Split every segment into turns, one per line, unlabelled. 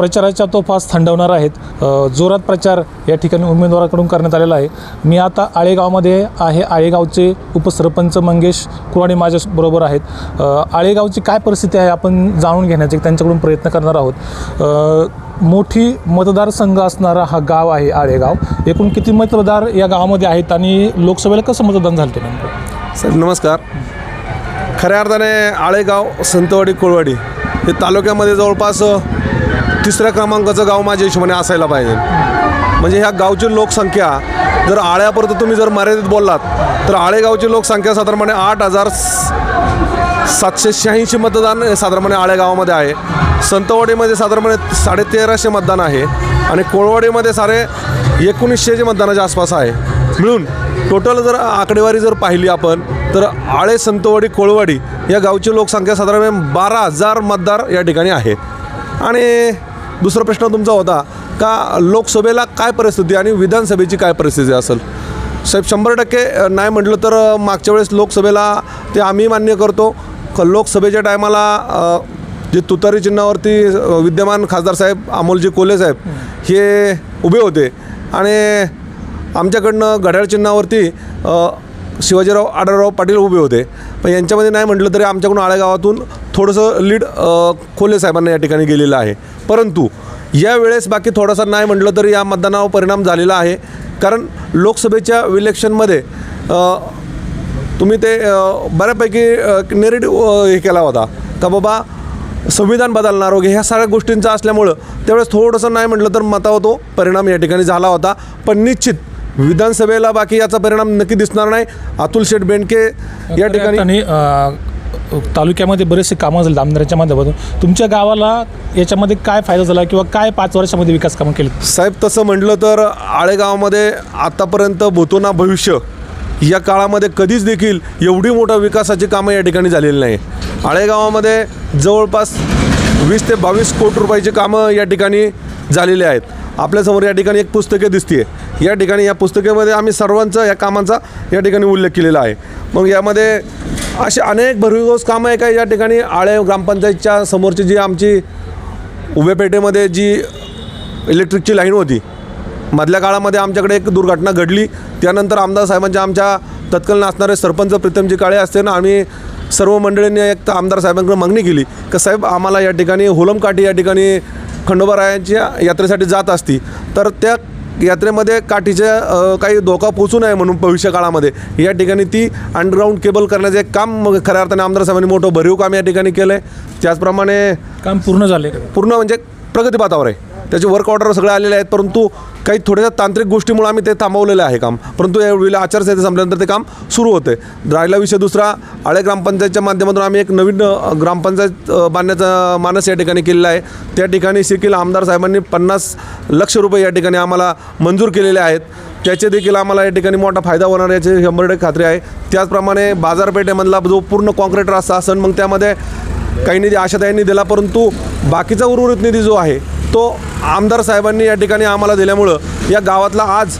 प्रचाराच्या तोफा आज थंडवणार आहेत. जोरात प्रचार या ठिकाणी उमेदवाराकडून करण्यात आलेला आहे. मी आता आळेगावमध्ये आहे. आळेगावचे उपसरपंच मंगेश कुराडे माझ्याबरोबर आहेत. आळेगावची काय परिस्थिती आहे आपण जाणून घेण्याचे त्यांच्याकडून प्रयत्न करणार आहोत. मोठी मतदारसंघ असणारा हा गाव आहे आळेगाव. एकूण किती मतदार या गावामध्ये आहेत आणि लोकसभेला कसं मतदान झालं ते नेमकं?
सर नमस्कार. खऱ्या अर्थाने आळेगाव संतवाडी कोळवाडी हे तालुक्यामध्ये जवळपास तिसऱ्या क्रमांकाचं गाव माझ्या हिशोबाने असायला पाहिजे. म्हणजे ह्या गावची लोकसंख्या जर आळ्यापर्यंत तुम्ही जर मर्यादित बोललात तर आळेगावची लोकसंख्या साधारणपणे आठ हजार सातशे शहाऐंशी मतदान साधारणपणे आळेगावामध्ये आहे. संतवाडीमध्ये साधारणपणे साडेतेराशे मतदान आहे आणि कोळवाडीमध्ये सारे एकोणीसशेचे मतदानाच्या आसपास आहे. मिळून टोटल जर आकडेवारी जर पाहिली आपण तर आळे संतवाडी कोळवाडी या गावची लोकसंख्या साधारणपणे बारा हजार मतदार या ठिकाणी आहे. आणि दुसरा प्रश्न तुमचा होता का लोकसभेला काय परिस्थिती आणि विधानसभेची काय परिस्थिती असेल? साहेब शंभर टक्के नाही म्हटलं तर मागच्या वेळेस लोकसभेला ते आम्ही मान्य करतो. क लोकसभेच्या टायमाला जे तुतारी चिन्हावरती विद्यमान खासदार साहेब अमोलजी कोले साहेब हे उभे होते. आणि आमच्याकडनं घड्याळ चिन्हावरती शिवाजीराव आढळराव पाटील उभे होते. पण यांच्यामध्ये नाही म्हटलं तरी आमच्याकडून आळेगावातून थोडंसं लीड खोले साहेबांना या ठिकाणी गेलेलं आहे. परंतु यावेळेस बाकी थोडासा नाही म्हटलं तरी या मतदानावर परिणाम झालेला आहे. कारण लोकसभेच्या इलेक्शनमध्ये तुम्ही ते बऱ्यापैकी नेरेटिव्ह हे केला होता का बाबा संविधान बदलणार वगैरे ह्या सगळ्या गोष्टींचं असल्यामुळं त्यावेळेस थोडंसं नाही म्हटलं तर मतावर तो परिणाम या ठिकाणी झाला होता. पण निश्चित विधानसभेला बाकी याचा परिणाम नक्की दिसणार नाही. अतुल शेठ बेंडके या ठिकाणी
तालुक्यामध्ये बरेचसे कामं झाले आमदाराच्या माध्यमातून. तुमच्या गावाला याच्यामध्ये काय फायदा झाला किंवा काय पाच वर्षामध्ये विकास कामं केली?
साहेब तसं म्हटलं तर आळेगावामध्ये आतापर्यंत भूतोना भविष्य या काळामध्ये कधीच देखील एवढी मोठ्या विकासाची कामं या ठिकाणी झालेली नाही. आळेगावामध्ये जवळपास वीस ते बावीस कोटी रुपयाची कामं या ठिकाणी झालेली आहेत. आपल्यासमोर या ठिकाणी एक पुस्तके दिसते या ठिकाणी या पुस्तकेमध्ये आम्ही सर्वांचा या कामांचा या ठिकाणी उल्लेख केलेला आहे. मग यामध्ये अशी अनेक भरघोस कामं आहे का या ठिकाणी आळे ग्रामपंचायतच्या समोरची जी आमची उभ्या पेठेमध्ये जी इलेक्ट्रिकची लाईन होती मधल्या काळामध्ये आमच्याकडे एक दुर्घटना घडली. त्यानंतर आमदार साहेबांच्या आमच्या तत्कालीन असणारे सरपंच प्रीतमजी काळे असते ना आम्ही सर्व मंडळींनी एक तर आमदार साहेबांकडे मागणी केली की साहेब आम्हाला या ठिकाणी होलमकाठी या ठिकाणी खंडोबारायांच्या यात्रेसाठी जात असती. तर त्या यात्रेमध्ये काठीच्या काही धोका पोचू नये म्हणून भविष्य काळामध्ये या ठिकाणी ती अंडरग्राऊंड केबल करण्याचं एक काम मग खऱ्या अर्थाने आमदार साहेबांनी मोठं भरीव काम या ठिकाणी केलं आहे त्याचप्रमाणे
काम पूर्ण झाले
पूर्ण म्हणजे प्रगतीपथावर आहे. त्याचे वर्क ऑर्डर सगळे आलेले आहेत परंतु काही थोड्याशा तांत्रिक गोष्टीमुळे आम्ही ते थांबवलेलं आहे काम. परंतु यावेळीला आचारसंहिता संपल्यानंतर ते काम सुरू होते. राहिला विषय दुसरा आळे ग्रामपंचायतच्या माध्यमातून आम्ही एक नवीन ग्रामपंचायत बांधण्याचा मानस या ठिकाणी केलेला आहे. त्या ठिकाणी शिकील आमदार साहेबांनी पन्नास लक्ष रुपये या ठिकाणी आम्हाला मंजूर केलेले आहेत. त्याचे देखील आम्हाला या ठिकाणी मोठा फायदा होणार याची शंभर टक्के खात्री आहे. त्याचप्रमाणे बाजारपेठेमधला जो पूर्ण कॉन्क्रीट रस्ता असेल मग त्यामध्ये काही निधी आशाताईंनी दिला परंतु बाकीचा उर्वरित निधी जो आहे तो आमदार साहेबांनी या ठिकाणी आम्हाला दिल्यामुळं या गावातला आज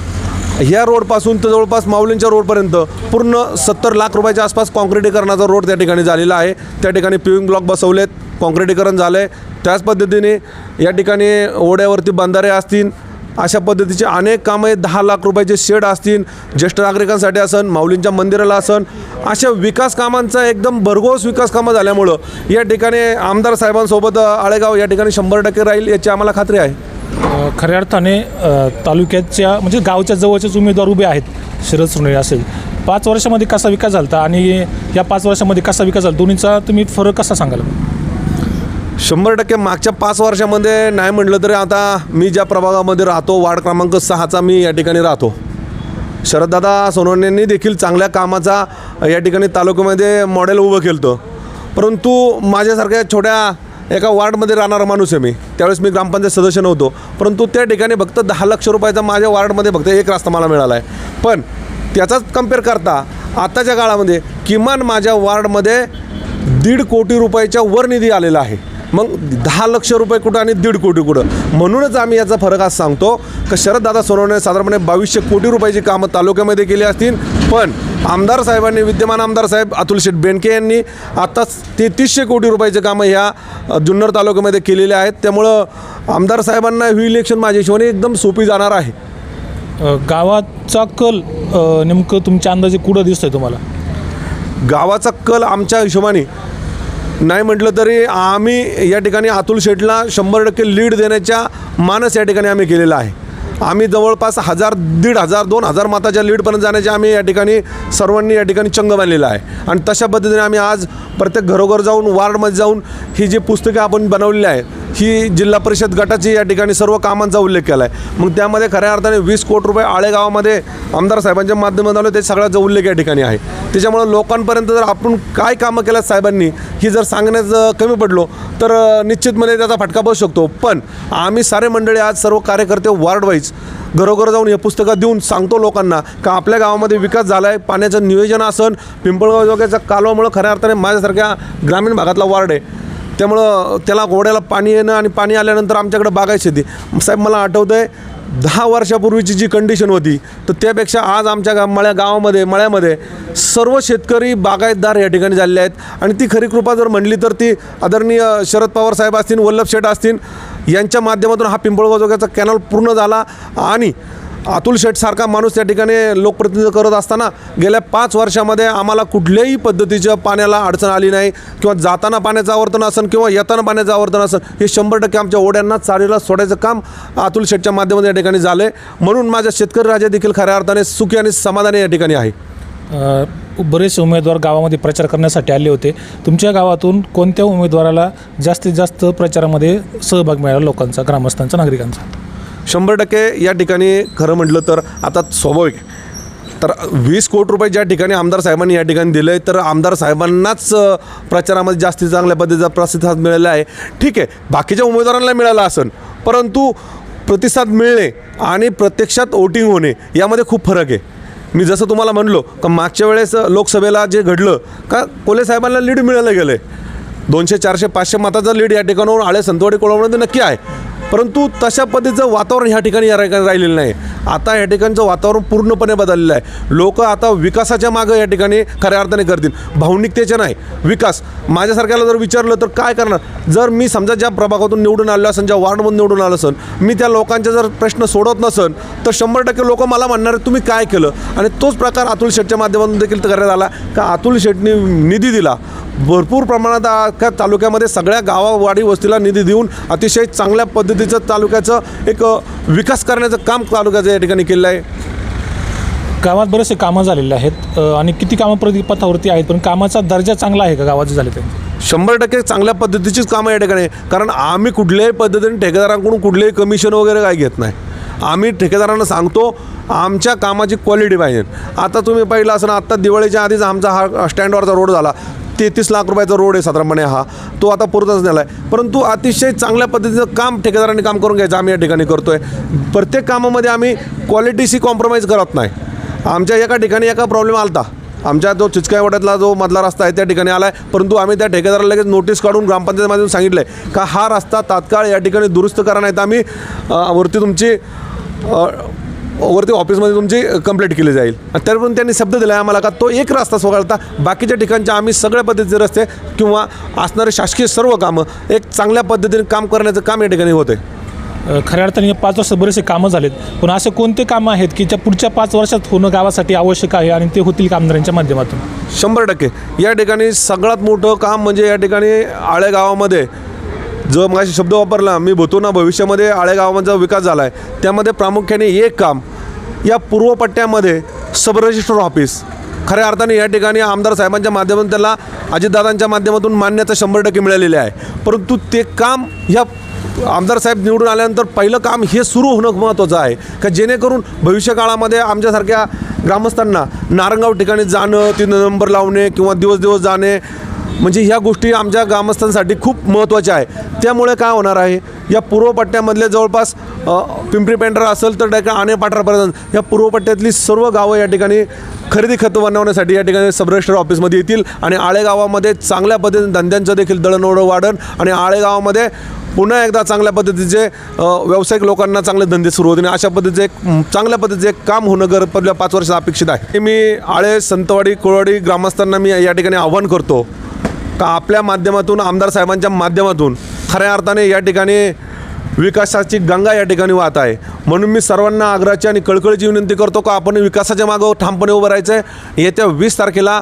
ह्या रोडपासून तर जवळपास माऊलींच्या रोडपर्यंत पूर्ण सत्तर लाख रुपयाच्या आसपास काँक्रिटीकरणाचा रोड त्या ठिकाणी झालेला आहे. त्या ठिकाणी पिविंग ब्लॉक बसवलेत. काँक्रिटीकरण झालं आहे त्याच पद्धतीने या ठिकाणी ओढ्यावरती बंधारे असतील. अशा पद्धतीचे अनेक कामं आहेत. दहा लाख रुपयाचे शेड असतील ज्येष्ठ नागरिकांसाठी असन माऊलींच्या मंदिराला असन. अशा विकास कामांचा एकदम भरघोस विकास कामं झाल्यामुळं या ठिकाणी आमदार साहेबांसोबत आळेगाव या ठिकाणी शंभर टक्के राहील याची आम्हाला खात्री आहे.
खऱ्या अर्थाने तालुक्याच्या म्हणजे गावच्या जवळचेच उमेदवार उभे आहेत शरद सोनवणे असेल पाच वर्षामध्ये कसा विकास झाला आणि या पाच वर्षामध्ये कसा विकास झाला? दोन्हीचा तुम्ही फरक कसा सांगाल?
शंभर टक्के मागच्या पाच वर्षामध्ये नाही म्हटलं तरी आता मी ज्या प्रभागामध्ये राहतो वार्ड क्रमांक सहाचा मी या ठिकाणी राहतो. शरददादा सोनवणेंनी देखील चांगल्या कामाचा या ठिकाणी तालुक्यामध्ये मॉडेल उभं केलं होतं परंतु माझ्यासारख्या छोट्या एका वार्डमध्ये राहणारा माणूस आहे मी. त्यावेळेस मी ग्रामपंचायत सदस्य नव्हतो. परंतु त्या ठिकाणी फक्त दहा लक्ष रुपयाचा माझ्या वार्डमध्ये फक्त एक रस्ता मला मिळाला आहे. पण त्याचाच कंपेअर करता आत्ताच्या काळामध्ये किमान माझ्या वार्डमध्ये दीड कोटी रुपयाच्या वर निधी आलेला आहे. मग दहा लक्ष रुपये कुठं आणि दीड कोटी कुठं? म्हणूनच आम्ही याचा फरक आज सांगतो. की शरददादा सोनवणे साधारणपणे बावीसशे कोटी रुपयाची कामं तालुक्यामध्ये केली असतील. पण आमदार साहेबांनी विद्यमान आमदार साहेब अतुल शेठ बेनके यांनी आत्ताच तेहतीसशे कोटी रुपयाचे कामं ह्या जुन्नर तालुक्यामध्ये केलेले आहेत. त्यामुळं आमदार साहेबांना ही इलेक्शन माझ्या हिशोबाने एकदम सोपी जाणार आहे.
गावाचा कल नेमकं तुमच्या अंदाजे कुठं दिसतंय तुम्हाला?
गावाचा कल आमच्या हिशोबाने नाही म्हटलं तरी आम्ही या ठिकाणी अतुल शेठला शंभर टक्के लीड देण्याच्या मानस या ठिकाणी आम्ही केलेला आहे. आम्ही जवळपास हजार दीड हजार दोन हजार माताच्या लीडपर्यंत जाण्याचे आम्ही या ठिकाणी सर्वांनी या ठिकाणी चंग बांधलेला आहे. आणि तशा पद्धतीने आम्ही आज प्रत्येक घरोघर जाऊन वार्डमध्ये जाऊन ही जी पुस्तकं आपण बनवलेली आहे ही जिल्हा परिषद गटाची या ठिकाणी सर्व कामांचा उल्लेख केला आहे. मग त्यामध्ये खऱ्या अर्थाने वीस कोटी रुपये आळेगावामध्ये आमदार साहेबांच्या माध्यमातून आलो ते सगळ्याचा उल्लेख या ठिकाणी आहे. त्याच्यामुळं लोकांपर्यंत जर आपण काय कामं केल्यात साहेबांनी ही जर सांगण्याचं कमी पडलो तर निश्चितपणे त्याचा फटका बसू शकतो. पण आम्ही सारे मंडळी आज सर्व कार्यकर्ते वार्डवाईज घरोघर जाऊन हे पुस्तकं देऊन सांगतो लोकांना का आपल्या गावामध्ये विकास झाला आहे पाण्याचं नियोजन असन पिंपळगाव जोग्याच्या कालवामुळं खऱ्या अर्थाने माझ्यासारख्या ग्रामीण भागातला वार्ड आहे. त्यामुळं त्याला घोड्याला पाणी येणं आणि पाणी आल्यानंतर आमच्याकडे बागायची शेती. साहेब मला आठवतं आहे दहा वर्षापूर्वीची जी कंडिशन होती तर त्यापेक्षा आज आमच्या गा मळ्या गावामध्ये मळ्यामध्ये सर्व शेतकरी बागायतदार या ठिकाणी झालेले आहेत. आणि ती खरी कृपा जर म्हणली तर ती आदरणीय शरद पवार साहेब असतील वल्लभ शेठ असतील यांच्या माध्यमातून हा पिंपळगावजोग्याचा कॅनल पूर्ण झाला आणि अतुल शेठसारखा माणूस त्या ठिकाणी लोकप्रतिनिधित्व करत असताना गेल्या पाच वर्षामध्ये आम्हाला कुठल्याही पद्धतीच्या पाण्याला अडचण आली नाही किंवा जाताना पाण्याचं आवर्तन असेल किंवा येताना पाण्याचं आवर्तन असेल हे शंभर टक्के आमच्या ओढ्यांना चारीला सोडायचं काम अतुल शेठच्या माध्यमातून या ठिकाणी झालं आहे म्हणून माझ्या शेतकरी राजा देखील खऱ्या अर्थाने सुखी आणि समाधानी या ठिकाणी आहे.
बरेचसे उमेदवार गावामध्ये प्रचार करण्यासाठी आले होते. तुमच्या गावातून कोणत्या उमेदवाराला जास्तीत जास्त प्रचारामध्ये सहभाग मिळाला लोकांचा ग्रामस्थांचा नागरिकांचा?
शंभर टक्के या ठिकाणी खरं म्हटलं तर आता स्वाभाविक. तर वीस कोटी रुपये ज्या ठिकाणी आमदार साहेबांनी या ठिकाणी दिले तर आमदार साहेबांनाच प्रचारामध्ये जास्तीत चांगल्या पद्धतीचा प्रतिसाद मिळाला आहे. ठीक आहे बाकीच्या उमेदवारांना मिळाला असेल परंतु प्रतिसाद मिळणे आणि प्रत्यक्षात वोटिंग होणे यामध्ये खूप फरक आहे. मी जसं तुम्हाला म्हणलो का मागच्या वेळेस लोकसभेला जे घडलं का कोले साहेबांना लीड मिळालं गेलं. आहे दोनशे चारशे पाचशे मताचा लीड या ठिकाणाहून आळे संतवाडी कोळवण्यामध्ये नक्की आहे. परंतु तशा पद्धतीचं वातावरण ह्या ठिकाणी या ठिकाणी राहिलेलं नाही. आता या ठिकाणचं वातावरण पूर्णपणे बदललेलं आहे. लोक आता विकासाच्या मागं या ठिकाणी खऱ्या अर्थाने करतील. भावनिकतेच्या नाही. विकास. माझ्यासारख्याला जर विचारलं तर काय करणार? जर मी समजा ज्या प्रभागातून निवडून आलो असेल ज्या वार्डमधून निवडून आलो असेल मी त्या लोकांचे जर प्रश्न सोडवत नसेल तर शंभर टक्के लोक मला म्हणणार तुम्ही काय केलं? आणि तोच प्रकार अतुल शेठच्या माध्यमातून देखील करण्यात आला का? अतुल शेठने निधी दिला. भरपूर प्रमाणात अख्ख्या तालुक्यामध्ये सगळ्या गावावाडी वस्तीला निधी देऊन अतिशय चांगल्या पद्धतीचं तालुक्याचं एक विकास करण्याचं काम तालुक्याचं या ठिकाणी केलेलं आहे.
गावात बरेचसे कामं झालेले आहेत अ, आणि किती कामं प्रतिपथावरती आहेत पण कामाचा दर्जा चांगला आहे का गावात जे झाले ते
शंभर टक्के चांगल्या पद्धतीचीच कामं या ठिकाणी आहे. कारण आम्ही कुठल्याही पद्धतीने ठेकेदारांकडून कुठलेही कमिशन वगैरे काय घेत नाही. आम्ही ठेकेदारांना सांगतो आमच्या कामाची क्वालिटी पाहिजे. आता तुम्ही पाहिलं असं आत्ता दिवाळीच्या आधीच आमचा हा स्टँडवरचा रोड झाला. तेहतीस लाख रुपयाचा रोड आहे साधारणपणे हा. तो आता पूर्णच नेला आहे परंतु अतिशय चांगल्या पद्धतीचं काम ठेकेदारांनी काम करून घ्यायचं आम्ही या ठिकाणी करतो आहे प्रत्येक कामामध्ये आम्ही क्वालिटीशी कॉम्प्रोमाइज करत नाही. आमच्या एका ठिकाणी एका प्रॉब्लेम आलता. आमच्या जो चिचकायवाड्यातला जो मधला रस्ता आहे त्या ठिकाणी आला आहे परंतु आम्ही त्या ठेकेदाराला लगेच नोटीस काढून ग्रामपंचायतमधून सांगितलं आहे का हा रस्ता तात्काळ या ठिकाणी दुरुस्त करा नाही तर आम्ही वरती तुमची वरती ऑफिसमध्ये तुमची कंप्लीट केली जाईल. त्यावरून त्यांनी शब्द दिला आहे आम्हाला का तो एक रस्ता वगळता बाकीच्या ठिकाणचे आम्ही सगळ्या पद्धतीचे रस्ते किंवा असणारे शासकीय सर्व कामं एक चांगल्या पद्धतीने काम करण्याचं काम या ठिकाणी होतं आहे
खऱ्या अर्थाने या पाच वर्षात बरेचसे कामं झालेत. पण असे कोणते कामं आहेत की ज्या पुढच्या पाच वर्षात होणं गावासाठी आवश्यक आहे आणि ते होतील कामगारांच्या माध्यमातून?
शंभर टक्के. या ठिकाणी सगळ्यात मोठं काम म्हणजे या ठिकाणी आळे गावामध्ये जो माझे शब्द वापरला मी भूतो ना भविष्यामध्ये आळेगावांचा विकास झाला आहे त्यामध्ये प्रामुख्याने एक काम या पूर्व पट्ट्यामध्ये सब रजिस्टर ऑफिस. खऱ्या अर्थाने या ठिकाणी आमदार साहेबांच्या माध्यमातून त्याला अजितदादांच्या माध्यमातून मान्यता शंभर टक्के मिळालेली आहे. परंतु ते काम ह्या आमदार साहेब निवडून आल्यानंतर पहिलं काम हे सुरू होणं महत्त्वाचं आहे. का जेणेकरून भविष्य काळामध्ये आमच्यासारख्या ग्रामस्थांना नारंगाव ठिकाणी जाणं तिथं नंबर लावणे किंवा दिवस दिवस जाणे म्हणजे ह्या गोष्टी आमच्या ग्रामस्थांसाठी खूप महत्त्वाच्या आहे. त्यामुळे काय होणार आहे? या पूर्वपट्ट्यामधले जवळपास पिंपरी पेंढरा असेल तर त्या आणे पाठरापर्यंत या पूर्वपट्ट्यातली सर्व गावं या ठिकाणी खरेदी खतं बनवण्यासाठी या ठिकाणी सबरजिस्टर ऑफिसमध्ये येतील आणि आळेगावामध्ये चांगल्या पद्धतीने धंद्यांचं देखील दळणवळ वाढन आणि आळेगावामध्ये पुन्हा एकदा चांगल्या पद्धतीचे व्यावसायिक लोकांना चांगले धंदे सुरू होतील आणि अशा पद्धतीचे एक चांगल्या पद्धतीचे एक काम होणं गर पहिल्या पाच वर्षात अपेक्षित आहे. मी आळे संतवाडी कोळवाडी ग्रामस्थांना मी या ठिकाणी आव्हान करतो का आपल्या माध्यमातून आमदार साहेबांच्या माध्यमातून खऱ्या अर्थाने या ठिकाणी विकासाची गंगा या ठिकाणी वाहत आहे. म्हणून मी सर्वांना आग्रहाची आणि कळकळीची विनंती करतो का आपण विकासाच्या मागं ठामपणे उभं राहायचं आहे येत्या वीस तारखेला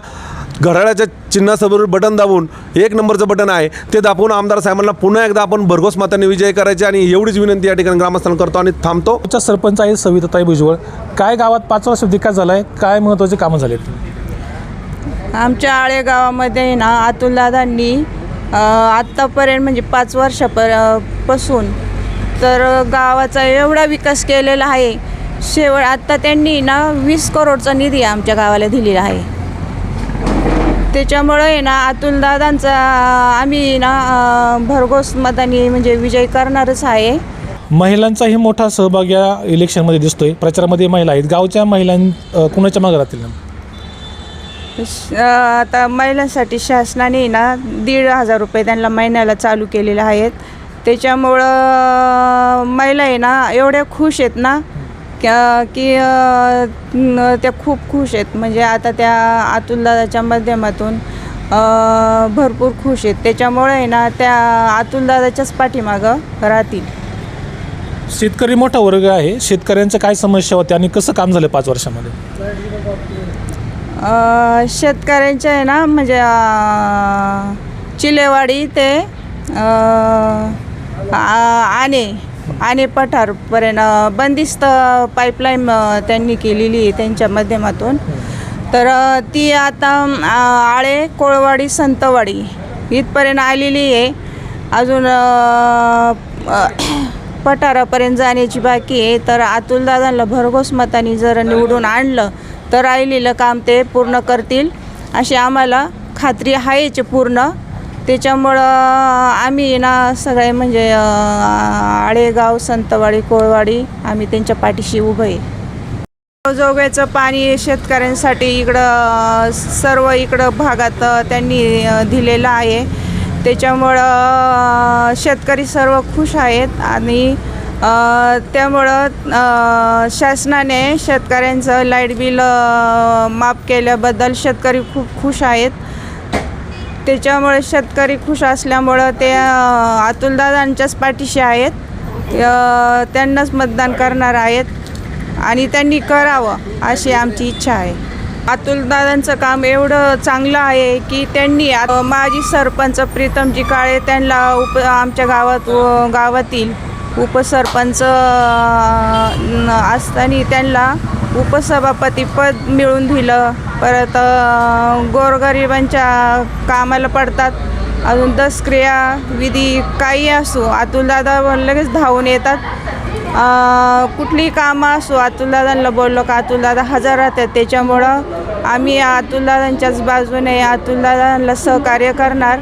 घड्याळाच्या चिन्हासमोर बटन दाबून एक नंबरचं बटन आहे ते दाबून आमदार साहेबांना पुन्हा एकदा आपण भरघोस मताने विजय करायचे आणि एवढीच विनंती या ठिकाणी ग्रामस्थांना करतो आणि थांबतो.
सरपंच आहे सविताताई भुजबळ. काय गावात पाच वर्ष विकास झाला आहे काय महत्त्वाचे कामं झालेत?
आमच्या आळेगावामध्ये ना अतुलदादांनी आत्तापर्यंत म्हणजे पाच वर्षापरपासून तर गावाचा एवढा विकास केलेला आहे. शेवट आत्ता त्यांनी ना वीस करोडचा निधी आमच्या गावाला दिलेला आहे. त्याच्यामुळं आहे ना अतुलदादांचा आम्ही ना भरघोस मतांनी म्हणजे विजय करणारच आहे.
महिलांचाही मोठा सहभाग या इलेक्शनमध्ये दिसतोय. प्रचारामध्ये महिला आहेत. गावच्या महिलां कुणाच्या मागे राहतील
श- आता महिलांसाठी शासनाने ना दीड हजार रुपये त्यांना महिन्याला चालू केलेले आहेत. त्याच्यामुळं महिला आहे ना एवढ्या खुश आहेत ना क्या- की त्या खूप खुश आहेत. म्हणजे आता त्या अतुलदादाच्या माध्यमातून भरपूर खुश आहेत. त्याच्यामुळे आहे ना त्या अतुलदादाच्याच पाठीमागं राहतील.
शेतकरी मोठा वर्ग आहे. शेतकऱ्यांच्या काय समस्या होत्या आणि कसं काम झालं पाच वर्षामध्ये?
शेतकऱ्यांच्या आहे ना म्हणजे चिलेवाडी ते आणे आणे पठारपर्यंत बंदिस्त पाईपलाईन त्यांनी केलेली आहे त्यांच्या माध्यमातून. तर ती आता आळे कोळवाडी संतवाडी इथपर्यंत आलेली आहे. अजून पठारापर्यंत जाण्याची बाकी आहे. तर अतुलदादांना भरघोस मताने जर निवडून आणलं तर राहिलेलं काम ते पूर्ण करतील. अशी आम्हाला खात्री आहेच पूर्ण. त्याच्यामुळं आम्ही ना सगळे म्हणजे आळेगाव संतवाडी कोळवाडी आम्ही त्यांच्या पाठीशी उभं आहे. जोगायचं पाणी शेतकऱ्यांसाठी इकडं सर्व इकडं भागात त्यांनी दिलेलं आहे. त्याच्यामुळं शेतकरी सर्व खुश आहेत आणि त्यामुळं शासनाने शेतकऱ्यांचं लाइट बिल माफ केल्याबद्दल शेतकरी खूप खुश आहेत. त्याच्यामुळे शेतकरी खुश असल्यामुळं ते अतुलदादांच्याच पाठीशी आहेत. त्यांनाच मतदान करणार आहेत आणि त्यांनी करावं अशी आमची इच्छा आहे. अतुलदादांचं काम एवढं चांगलं आहे की त्यांनी माजी सरपंच प्रीतमजी काळे त्यांना उप आमच्या गावात गावातील उपसरपंच असताना त्यांना उपसभापतीपद मिळून दिलं. परत गोरगरिबांच्या कामाला पडतात. अजून दसक्रिया विधी काही असो अतुलदादा लगेच धावून येतात. कुठली कुठलीही कामं असो अतुलदादांना बोललो का अतुलदादा हजर राहतात. त्याच्यामुळं आम्ही अतुलदादांच्याच बाजूने अतुलदादांना सहकार्य करणार.